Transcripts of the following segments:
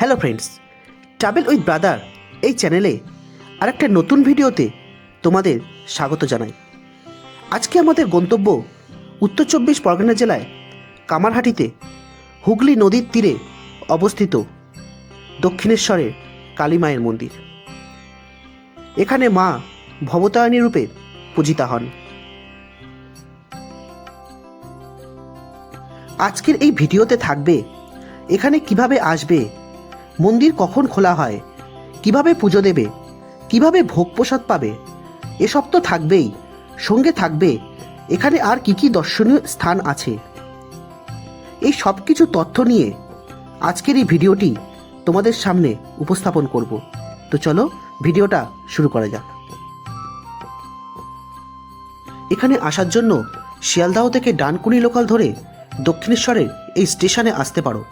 Hello friends travel with brother এই চ্যানেলে আরেকটা নতুন ভিডিওতে তোমাদের স্বাগত জানাই। আজকে আমাদের গন্তব্য উত্তর চব্বিশ পরগনা জেলায় কামারহাটিতে হুগলি নদীর তীরে অবস্থিত দক্ষিণেশ্বরের কালী মায়ের মন্দির। এখানে মা ভবতারিণী রূপে পূজিতা হন। আজকের এই ভিডিওতে থাকবে এখানে কীভাবে আসবে মন্দির কখন খোলা হয়? কীভাবে পুজো দেবে? কীভাবে ভোগ প্রসাদ পাবে? এসব তো থাকবেই, সঙ্গে থাকবে। এখানে আর কি কি দর্শনীয় স্থান আছে? এই সব কিছু তথ্য নিয়ে আজকের এই ভিডিওটি তোমাদের সামনে উপস্থাপন করব। তো চলো, ভিডিওটা শুরু করা যাক। এখানে আসার জন্য শিয়ালদাহ থেকে ডানকুনি লোকাল ধরে দক্ষিণেশ্বরের এই স্টেশনে আসতে পারো।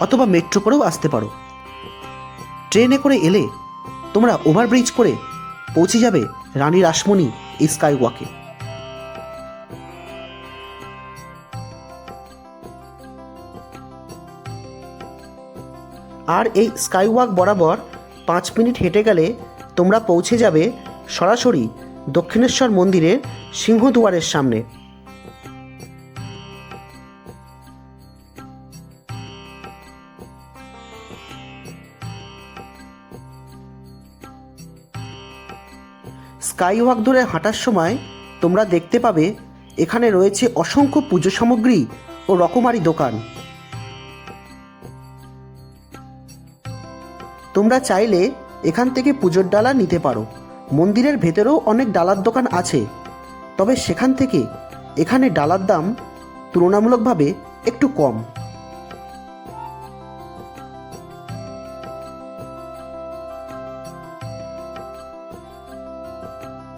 অথবা মেট্রো করেও আসতে পারো। ট্রেনে করে এলে তোমরা ওভারব্রিজ করে পৌঁছে যাবে রানী রাসমণি এই স্কাই ওয়াকে আর এই স্কাই ওয়াক বরাবর পাঁচ মিনিট হেঁটে গেলে তোমরা পৌঁছে যাবে সরাসরি দক্ষিণেশ্বর মন্দিরের সিংহদুয়ারের সামনে। স্কাই ওয়াক ধরে হাঁটার সময় তোমরা দেখতে পাবে এখানে রয়েছে অসংখ্য পুজো সামগ্রী ও রকমারি দোকান। তোমরা চাইলে এখান থেকে পুজোর ডালা নিতে পারো। মন্দিরের ভেতরেও অনেক ডালার দোকান আছে। তবে সেখান থেকে এখানে ডালার দাম তুলনামূলকভাবে একটু কম।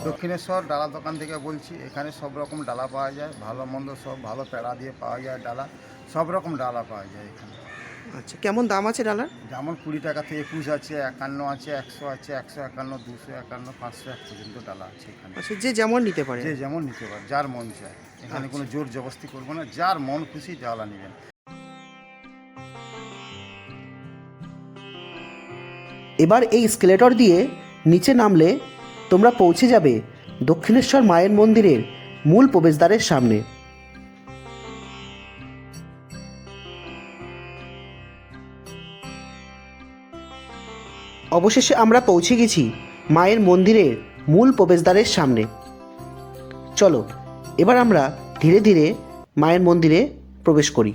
দক্ষিণেশ্বর ডালা দোকান থেকে বলছি এখানে সব রকম ডালা পাওয়া যায় ভালো মন্দ সব ভালো পেড়া দিয়ে পাওয়া যায় ডালা সব রকম ডালা পাওয়া যায় এখানে। আচ্ছা কেমন দাম আছে ডালার? যেমন কুড়ি টাকা থেকে একুশ আছে একান্ন আছে একশো আছে একশো একান্ন দুশো একান্ন পাঁচশো এক পর্যন্ত ডালা আছে এখানে। আচ্ছা যে যেমন নিতে পারে। যে যেমন নিতে পারে যার মন চায়। এখানে কোনো জোর জবস্তি করব না যার মন খুশি ডালা নেবেন। এবার এই স্কেলেটর দিয়ে নিচে নামলে তোমরা পৌঁছে যাবে দক্ষিণেশ্বর মায়ের মন্দিরের মূল প্রবেশদ্বারের সামনে। অবশেষে আমরা পৌঁছে গেছি মায়ের মন্দিরের মূল প্রবেশদ্বারের সামনে। চলো, এবার আমরা ধীরে ধীরে মায়ের মন্দিরে প্রবেশ করি।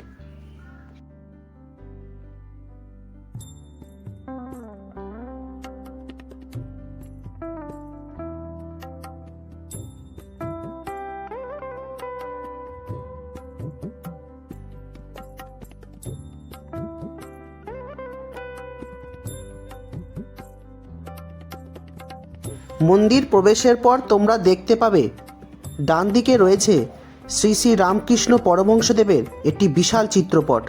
মন্দির প্রবেশের পর তোমরা দেখতে পাবে। ডান দিকে রয়েছে শ্রী শ্রী রামকৃষ্ণ পরমহংসদেবের একটি বিশাল চিত্রপট।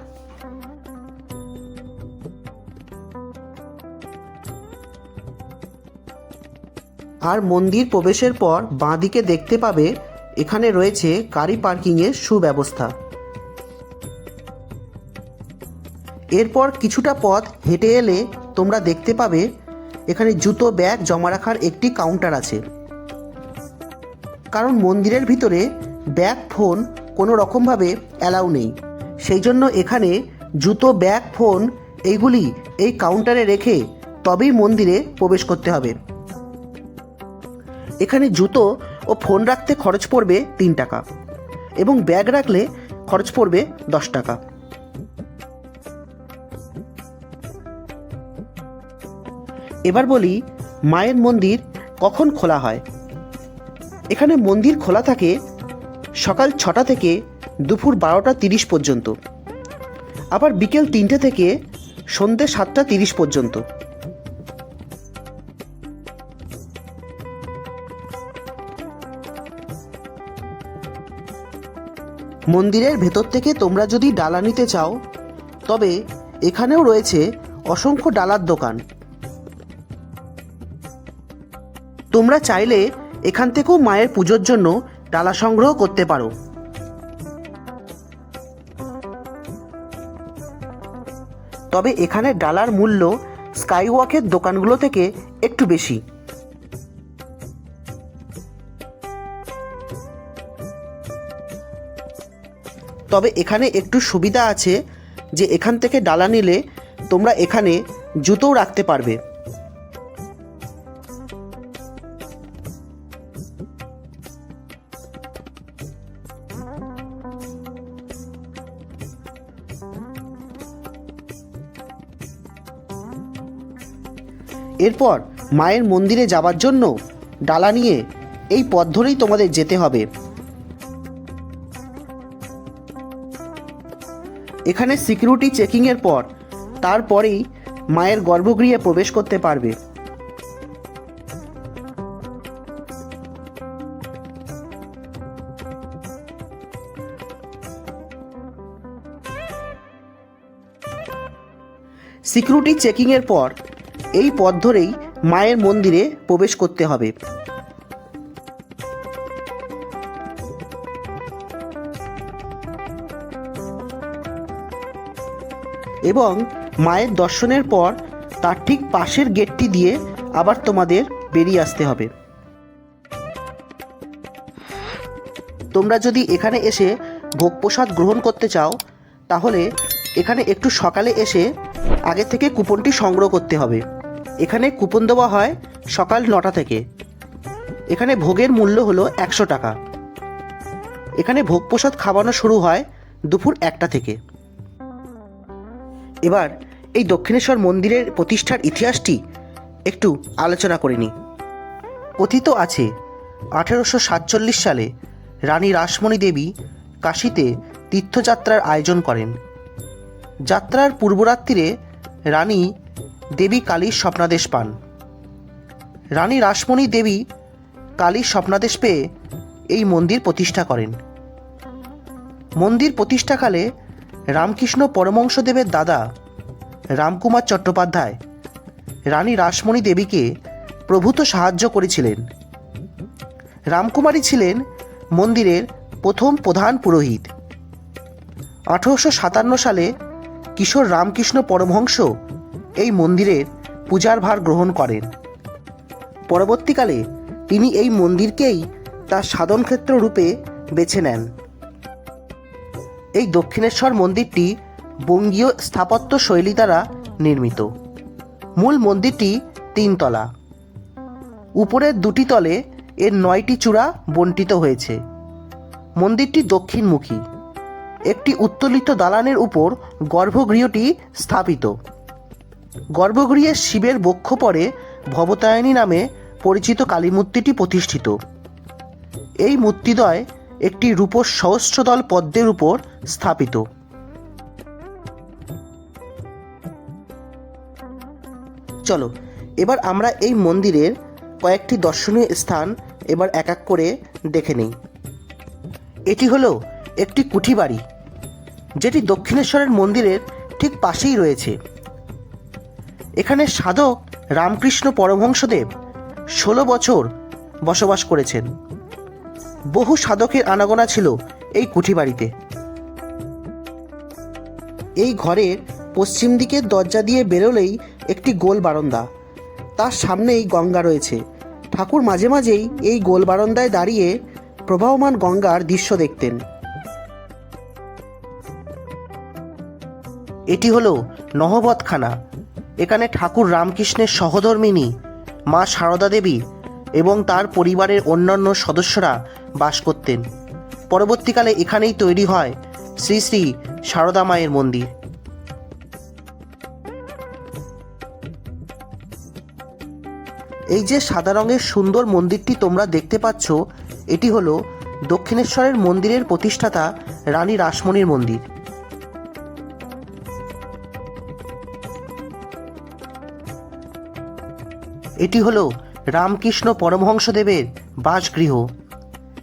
আর মন্দির প্রবেশের পর বাঁদিকে দেখতে পাবে, এখানে রয়েছে গাড়ি পার্কিংয়ের সুব্যবস্থা। এরপর কিছুটা পথ হেঁটে এলে তোমরা দেখতে পাবে এখানে জুতো, ব্যাগ জমা রাখার একটি কাউন্টার আছে। কারণ মন্দিরের ভিতরে ব্যাগ ফোন কোনো রকমভাবে অ্যালাউ নেই। সেই জন্য এখানে জুতো, ব্যাগ ফোন এইগুলি এই কাউন্টারে রেখে তবেই মন্দিরে প্রবেশ করতে হবে। এখানে জুতো ও ফোন রাখতে খরচ পড়বে তিন টাকা এবং ব্যাগ রাখলে খরচ পড়বে দশ টাকা। এবার বলি, মায়ের মন্দির কখন খোলা হয়? এখানে মন্দির খোলা থাকে সকাল ছটা থেকে দুপুর বারোটা তিরিশ পর্যন্ত। আবার বিকেল তিনটে থেকে সন্ধ্যে সাতটা তিরিশ পর্যন্ত। মন্দিরের ভেতর থেকে তোমরা যদি ডালা নিতে চাও, তবে এখানেও রয়েছে অসংখ্য ডালার দোকান। তোমরা চাইলে এখান থেকেও মায়ের পুজোর জন্য ডালা সংগ্রহ করতে পারো। তবে এখানে ডালার মূল্য স্কাইওয়াকের দোকানগুলো থেকে একটু বেশি। তবে এখানে একটু সুবিধা আছে যে এখান থেকে ডালা নিলে তোমরা এখানে জুতোও রাখতে পারবে। এরপর মায়ের মন্দিরে যাবার জন্য ডালা নিয়ে এই পথ ধরেই তোমাদের যেতে হবে। এখানে সিকিউরিটি চেকিংয়ের পর তারপরেই মায়ের গর্ভগৃহে প্রবেশ করতে পারবে। সিকিউরিটি চেকিংয়ের পর এই পথ ধরেই মায়ের মন্দিরে প্রবেশ করতে হবে। এবং মায়ের দর্শনের পর তার ঠিক পাশের গেটটি দিয়ে আবার তোমাদের বেরিয়ে আসতে হবে। তোমরা যদি এখানে এসে ভোগ প্রসাদ গ্রহণ করতে চাও, তাহলে এখানে একটু সকালে এসে আগে থেকে কুপনটি সংগ্রহ করতে হবে। এখানে কুপন দেওয়া হয় সকাল নটা থেকে। এখানে ভোগের মূল্য হলো একশো টাকা। এখানে ভোগ প্রসাদ খাওয়ানো শুরু হয় দুপুর একটা থেকে। এবার এই দক্ষিণেশ্বর মন্দিরের প্রতিষ্ঠার ইতিহাসটি একটু আলোচনা করে নিই। কথিত আছে, আঠেরোশো সাতচল্লিশ সালে রানী রাসমণি দেবী কাশীতে তীর্থযাত্রার আয়োজন করেন। যাত্রার পূর্বরাত্রিরে রানী দেবী কালীর স্বপ্নাদেশ পান। রানী রাসমণি দেবী কালীর স্বপ্নাদেশ পেয়ে এই মন্দির প্রতিষ্ঠা করেন। মন্দির প্রতিষ্ঠাকালে রামকৃষ্ণ পরমংশদেবের দাদা রামকুমার চট্টোপাধ্যায় রানী রাসমণি দেবীকে প্রভূত সাহায্য করেছিলেন। রামকুমারী ছিলেন মন্দিরের প্রথম প্রধান পুরোহিত। আঠেরোশো সাতান্ন সালে কিশোর রামকৃষ্ণ পরমহংস এই মন্দিরের পূজার ভার গ্রহণ করেন। পরবর্তীকালে তিনি এই মন্দিরকেই তার সাধনক্ষেত্র রূপে বেছে নেন। এই দক্ষিণেশ্বর মন্দিরটি বঙ্গীয় স্থাপত্য শৈলী দ্বারা নির্মিত। মূল মন্দিরটি তিনতলা। উপরের দুটি তলে এর নয়টি চূড়া বন্টিত হয়েছে। মন্দিরটি দক্ষিণমুখী। একটি উত্তোলিত দালানের উপর গর্ভগৃহটি স্থাপিত। গর্ভগৃহের শিবের বক্ষ পরে ভবতায়নী নামে পরিচিত কালীমূর্তিটি প্রতিষ্ঠিত। এই মূর্তিদ্বয় একটি রূপোর সহস্রদল পদ্মের উপর স্থাপিত। চলো, এবার আমরা এই মন্দিরের কয়েকটি দর্শনীয় স্থান এবার এক এক করে দেখে নিই। এটি হলো একটি কুঠি বাড়ি যেটি দক্ষিণেশ্বরের মন্দিরের ঠিক পাশেই রয়েছে। এখানে সাধক রামকৃষ্ণ পরমহংসদেব ষোলো বছর বসবাস করেছেন। বহু সাধকের আনাগোনা ছিল এই কুঠি বাড়িতে এই ঘরের পশ্চিম দিকের দরজা দিয়ে বেরোলেই একটি গোল বারান্দা। তার সামনেই গঙ্গা রয়েছে। ঠাকুর মাঝে মাঝেই এই গোল বারান্দায় দাঁড়িয়ে প্রবাহমান গঙ্গার দৃশ্য দেখতেন। এটি হলো নহবতখানা। এখানে ঠাকুর রামকৃষ্ণের সহধর্মিনী মা সারদা দেবী এবং তার পরিবারের অন্যান্য সদস্যরা বাস করতেন। পরবর্তীকালে এখানেই তৈরি হয় শ্রী শ্রী সারদা মায়ের মন্দির। এই যে সাদা রঙের সুন্দর মন্দিরটি তোমরা দেখতে পাচ্ছ, এটি হলো দক্ষিণেশ্বরের মন্দিরের প্রতিষ্ঠাতা রানী রাসমণির মন্দির। এটি হলো রামকৃষ্ণ পরমহংসদেবের বাসগৃহ।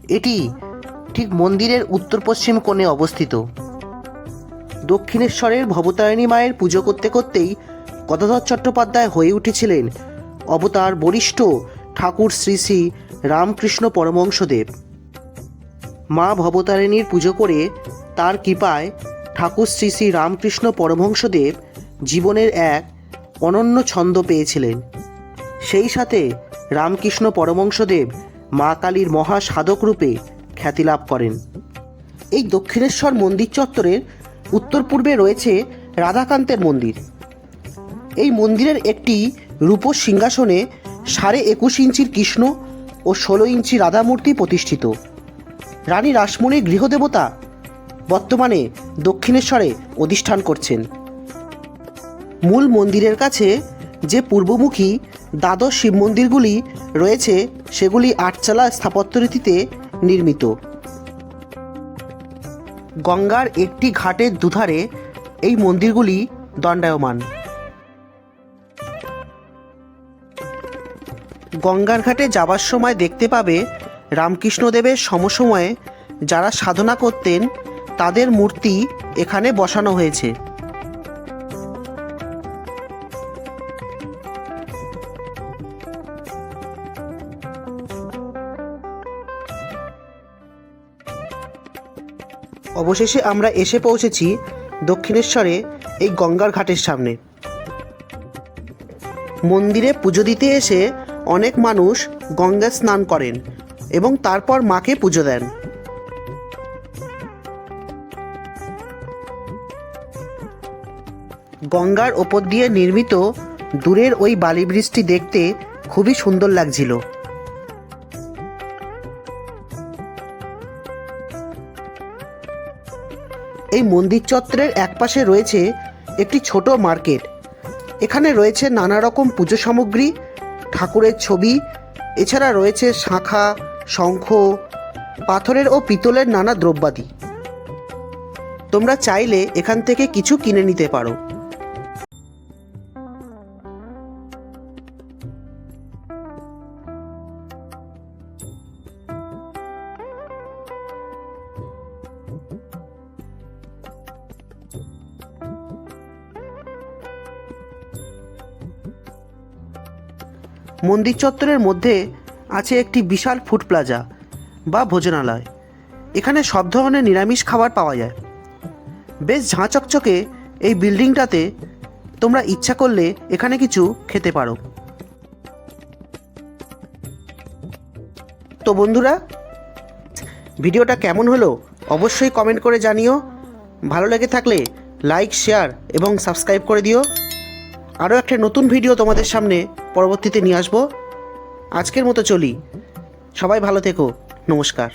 এটি ঠিক মন্দিরের উত্তর পশ্চিম কোণে অবস্থিত। দক্ষিণেশ্বরের ভবতারিণী মায়ের পুজো করতে করতেই গদাধর চট্টোপাধ্যায় হয়ে উঠেছিলেন অবতার বরিষ্ঠ ঠাকুর শ্রী শ্রী রামকৃষ্ণ পরমহংসদেব। মা ভবতারিণীর পুজো করে তার কৃপায় ঠাকুর শ্রী শ্রী রামকৃষ্ণ পরমহংসদেব জীবনের এক অনন্য ছন্দ পেয়েছিলেন। সেই সাথে রামকৃষ্ণ পরমংশদেব মা কালীর মহা সাধক রূপে খ্যাতি লাভ করেন। এই দক্ষিণেশ্বর মন্দির চত্বরের উত্তর পূর্বে রয়েছে রাধাকান্তের মন্দির। এই মন্দিরের একটি রূপোর সিংহাসনে সাড়ে একুশ ইঞ্চির কৃষ্ণ ও ষোলো ইঞ্চি রাধা মূর্তি প্রতিষ্ঠিত। রানী রাসমণির গৃহদেবতা বর্তমানে দক্ষিণেশ্বরে অধিষ্ঠান করছেন। মূল মন্দিরের কাছে যে পূর্বমুখী দ্বাদশ শিব মন্দিরগুলি রয়েছে, সেগুলি আটচালা স্থাপত্যরীতিতে নির্মিত। গঙ্গার একটি ঘাটের দুধারে এই মন্দিরগুলি দণ্ডায়মান। গঙ্গার ঘাটে যাবার সময় দেখতে পাবে রামকৃষ্ণদেবের সমসময়ে যারা সাধনা করতেন, তাদের মূর্তি এখানে বসানো হয়েছে। অবশেষে আমরা এসে পৌঁছেছি দক্ষিণেশ্বরে এই গঙ্গার ঘাটের সামনে। মন্দিরে পুজো দিতে এসে অনেক মানুষ গঙ্গা স্নান করেন এবং তারপর মাকে পুজো দেন। গঙ্গার ওপর দিয়ে নির্মিত দূরের ওই বালি ব্রিজটি দেখতে খুবই সুন্দর লাগছিল। এই মন্দির চত্বরের একপাশে রয়েছে একটি ছোট মার্কেট। এখানে রয়েছে নানা রকম পুজো সামগ্রী, ঠাকুরের ছবি, এছাড়া রয়েছে শাঁখা, শঙ্খ, পাথরের ও পিতলের নানা দ্রব্যাদি। তোমরা চাইলে এখান থেকে কিছু কিনে নিতে পারো। মন্দির চত্বরের মধ্যে আছে একটি বিশাল ফুড প্লাজা বা ভোজনালয়। এখানে সব ধরনের নিরামিষ খাবার পাওয়া যায়। বেশ ঝাঁ চকচকে এই বিল্ডিংটাতে তোমরা ইচ্ছা করলে এখানে কিছু খেতে পারো। তো বন্ধুরা, ভিডিওটা কেমন হলো অবশ্যই কমেন্ট করে জানিও। ভালো লেগে থাকলে লাইক, শেয়ার এবং সাবস্ক্রাইব করে দিও। আরও একটা নতুন ভিডিও তোমাদের সামনে পরবর্তীতে নিয়ে আসব। আজকের মতো চলি। সবাই ভালো থেকো। নমস্কার।